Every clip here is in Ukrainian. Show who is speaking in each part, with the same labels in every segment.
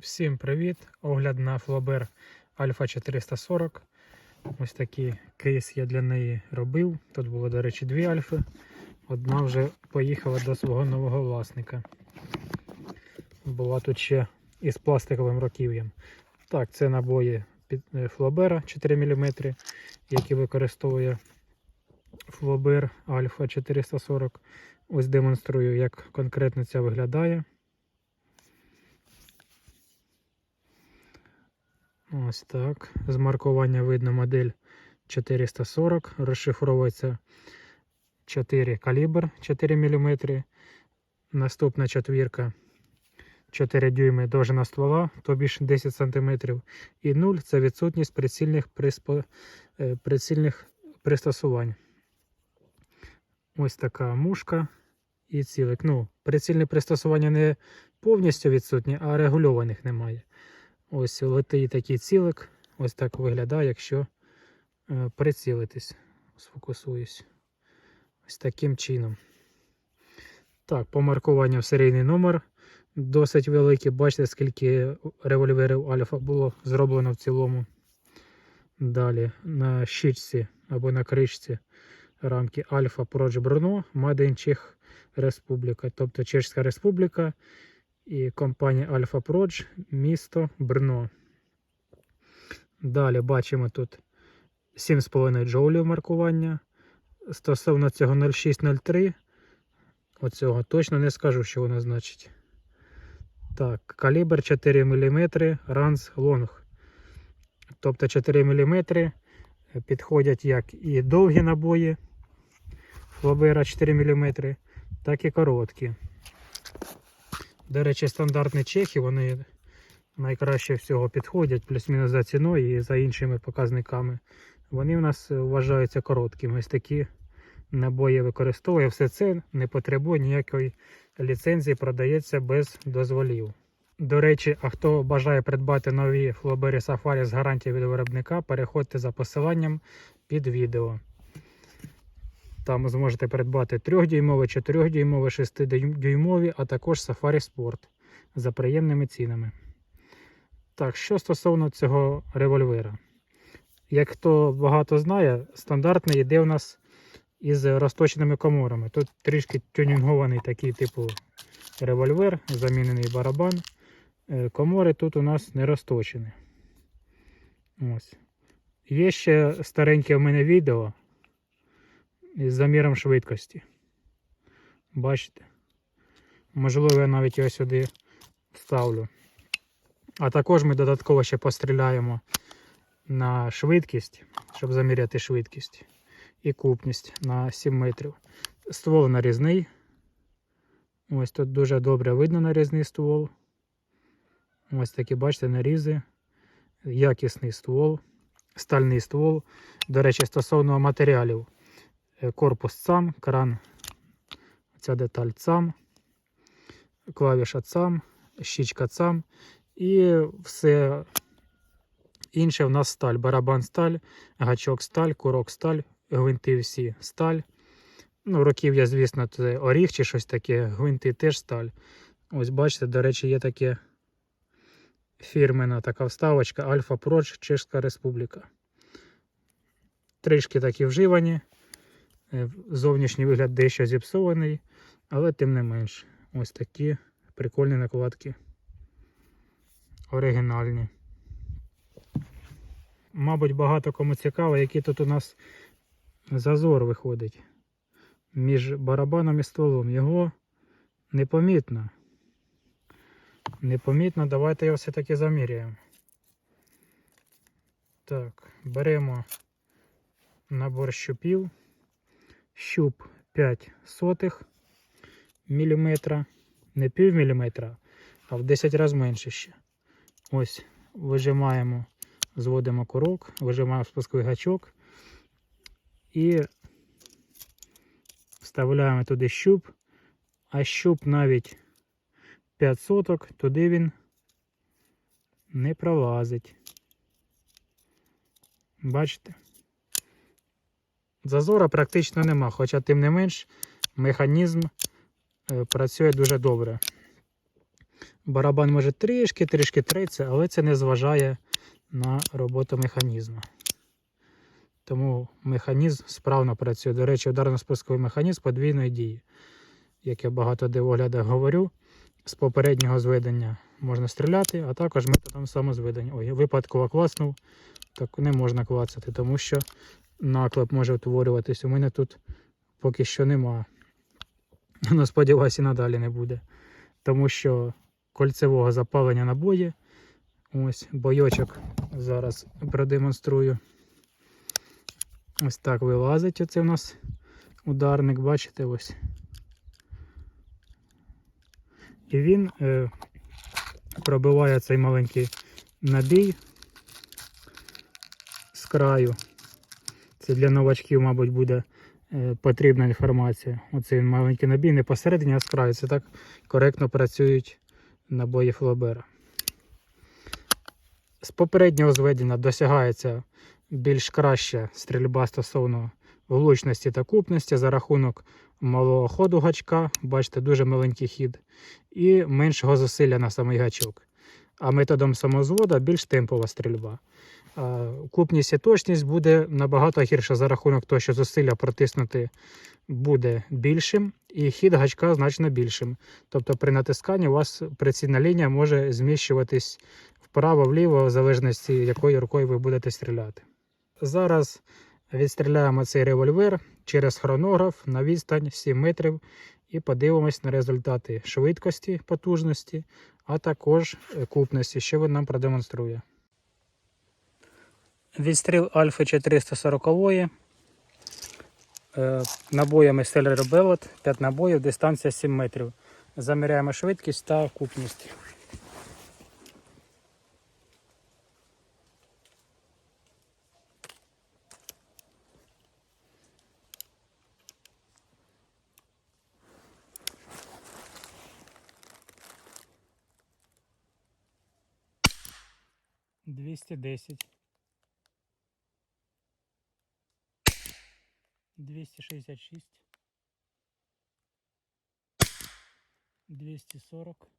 Speaker 1: Всім привіт! Огляд на Флобер Альфа 440. Ось такий кейс я для неї робив. Тут було, до речі, дві альфи. Одна вже поїхала до свого нового власника. Була тут ще із пластиковим років'ям. Так, це набої під е, Флобера 4 мм, які використовує Флобер Альфа 440. Ось демонструю, як конкретно це виглядає. Ось так. З маркування видно модель 440. Розшифровується 4 калібр 4 мм. Наступна четвірка 4 дюйми довжина ствола, тобі ж 10 см. І 0 це відсутність прицільних, приспо... е, прицільних пристосувань. Ось така мушка і цілик. Ну, прицільні пристосування не повністю відсутні, а регульованих немає. Ось летить такий цілик. Ось так виглядає, якщо е, прицілитись. Сфокусуюсь. Ось таким чином. Так, по маркуванню серійний номер досить великий. Бачите, скільки револьверів Альфа було зроблено в цілому. Далі на щічці або на кришці рамки Альфа Проч in Czech Республіка, тобто Чешська Республіка і компанія Альфа Проч, місто Брно. Далі бачимо тут 7,5 джоулів маркування. Стосовно цього 0603, оцього точно не скажу, що воно значить. Так, калібр 4 мм, ранз лонг. Тобто 4 мм підходять як і довгі набої Флобера 4 мм, так і короткі. До речі, стандартні чехи, вони найкраще всього підходять, плюс-мінус за ціною і за іншими показниками. Вони в нас вважаються короткими. Ось такі набої використовує. Все це не потребує ніякої ліцензії, продається без дозволів. До речі, а хто бажає придбати нові Флобері Safari з гарантією від виробника, переходьте за посиланням під відео. Там зможете придбати 3-дюймові, 4-дюймові, 6-дюймові, а також Safari Sport за приємними цінами. Так, що стосовно цього револьвера. Як хто багато знає, стандартний йде у нас із розточеними коморами. Тут трішки тюнінгований такий типу револьвер, замінений барабан. Е, Комори тут у нас не розточені. Ось. Є ще стареньке в мене відео із заміром швидкості. Бачите? Можливо, я навіть його сюди вставлю. А також ми додатково ще постріляємо на швидкість, щоб заміряти швидкість і купність на 7 метрів. Ствол нарізний. Ось тут дуже добре видно нарізний ствол. Ось такі, бачите, нарізи. Якісний ствол, стальний ствол. До речі, стосовно матеріалів. Е, Корпус цам, кран, ця деталь цам, клавіша цам, щічка цам і все інше в нас сталь. Барабан сталь, гачок сталь, курок сталь, гвинти всі сталь. Ну, років'я, звісно, це оріг чи щось таке, гвинти теж сталь. Ось бачите, до речі, є таке фірмена така вставочка Альфа Проч, Чешська Республіка. Трішки такі вживані. Е, Зовнішній вигляд дещо зіпсований, але тим не менш, ось такі прикольні накладки. Оригінальні. Мабуть, багато кому цікаво, який тут у нас зазор виходить між барабаном і стволом. Його непомітно. Непомітно, давайте його все-таки заміряємо. Так, беремо набор щупів. Щуп 5 сотих міліметра. Не пів міліметра, а в 10 разів менше ще. Ось вижимаємо, зводимо курок, вижимаємо спусковий гачок і вставляємо туди щуп, а щуп навіть 5 соток, туди він не пролазить. Бачите? Зазора практично нема, хоча тим не менш механізм е, працює дуже добре. Барабан може трішки-трішки триться, але це не зважає на роботу механізму. Тому механізм справно працює. До речі, ударно-спусковий механізм подвійної дії. Як я багато де в оглядах говорю, з попереднього зведення можна стріляти, а також методом самозведення. Ой, випадково класнув, так не можна клацати, тому що наклеп може утворюватись. У мене тут поки що нема. Ну, сподіваюся, і надалі не буде. Тому що кольцевого запалення набої. Ось бойочок зараз продемонструю. Ось так вилазить оце у нас ударник, бачите ось. І він е, пробиває цей маленький набій краю. Це для новачків, мабуть, буде е, потрібна інформація. Оцей маленький набій не посередині, а з краю. Це так коректно працюють набої Флобера. З попереднього зведення досягається більш краща стрільба стосовно влучності та купності за рахунок малого ходу гачка, бачите, дуже маленький хід, і меншого зусилля на самий гачок. А методом самозвода більш темпова стрільба. Купність і точність буде набагато гірша за рахунок того, що зусилля протиснути буде більшим, і хід гачка значно більшим. Тобто при натисканні у вас прицільна лінія може зміщуватись вправо-вліво, в залежності, якою рукою ви будете стріляти. Зараз відстріляємо цей револьвер через хронограф на відстань 7 метрів і подивимось на результати швидкості, потужності, а також е, купності, що він нам продемонструє. Відстріл Альфи 440 е, набоями Stellar Bellet 5 набоїв, дистанція 7 метрів. Заміряємо швидкість та купність. Двісті десять. Двісті шістдесят шість. Двісті сорок.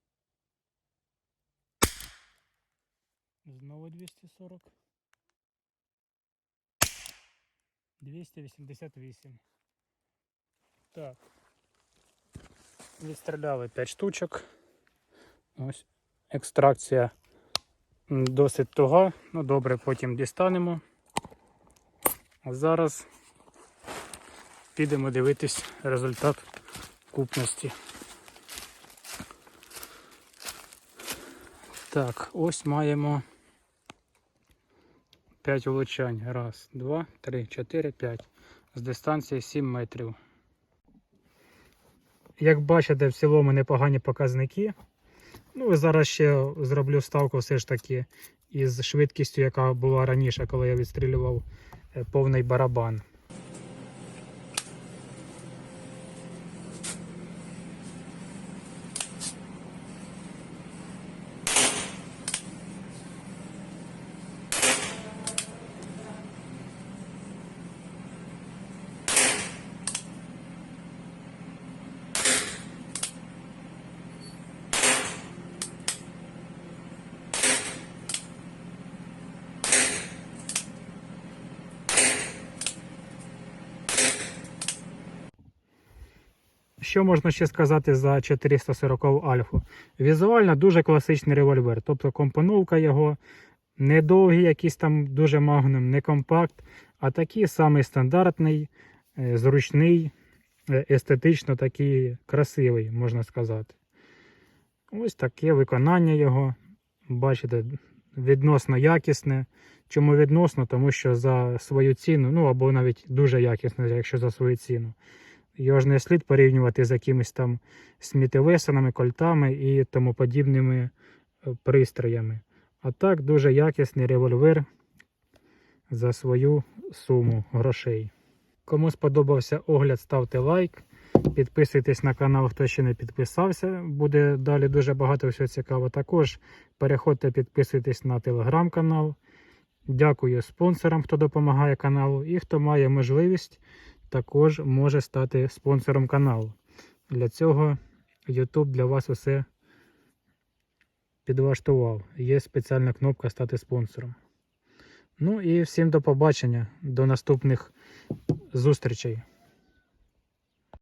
Speaker 1: Знову двісті сорок. Двісті вісімдесят вісім. Так. Відстріляли 5 штучок. Ось екстракція м, Досить туга. Ну добре, потім дістанемо. А зараз підемо дивитись результат купності. Так, ось маємо 5 влучань. Раз, два, три, чотири, п'ять. З дистанції 7 метрів. Як бачите, в цілому непогані показники. Ну, зараз ще зроблю ставку все ж таки із швидкістю, яка була раніше, коли я відстрілював е, повний барабан. Що можна ще сказати за 440 альфу? Візуально дуже класичний револьвер. Тобто компоновка його не довгий, якийсь там дуже магнум, не компакт, а такий самий стандартний, е, зручний, е, естетично такий красивий, можна сказати. Ось таке виконання його. Бачите, відносно якісне. Чому відносно? Тому що за свою ціну, ну або навіть дуже якісне, якщо за свою ціну. Його ж не слід порівнювати з якимись там сміттєвесанами, кольтами і тому подібними е, пристроями. А так дуже якісний револьвер за свою суму грошей. Кому сподобався огляд, ставте лайк. Підписуйтесь на канал, хто ще не підписався. Буде далі дуже багато всього цікавого. Також переходьте, підписуйтесь на телеграм-канал. Дякую спонсорам, хто допомагає каналу, і хто має можливість також може стати спонсором каналу. Для цього YouTube для вас усе підлаштував. Є спеціальна кнопка стати спонсором. Ну і всім до побачення, до наступних зустрічей.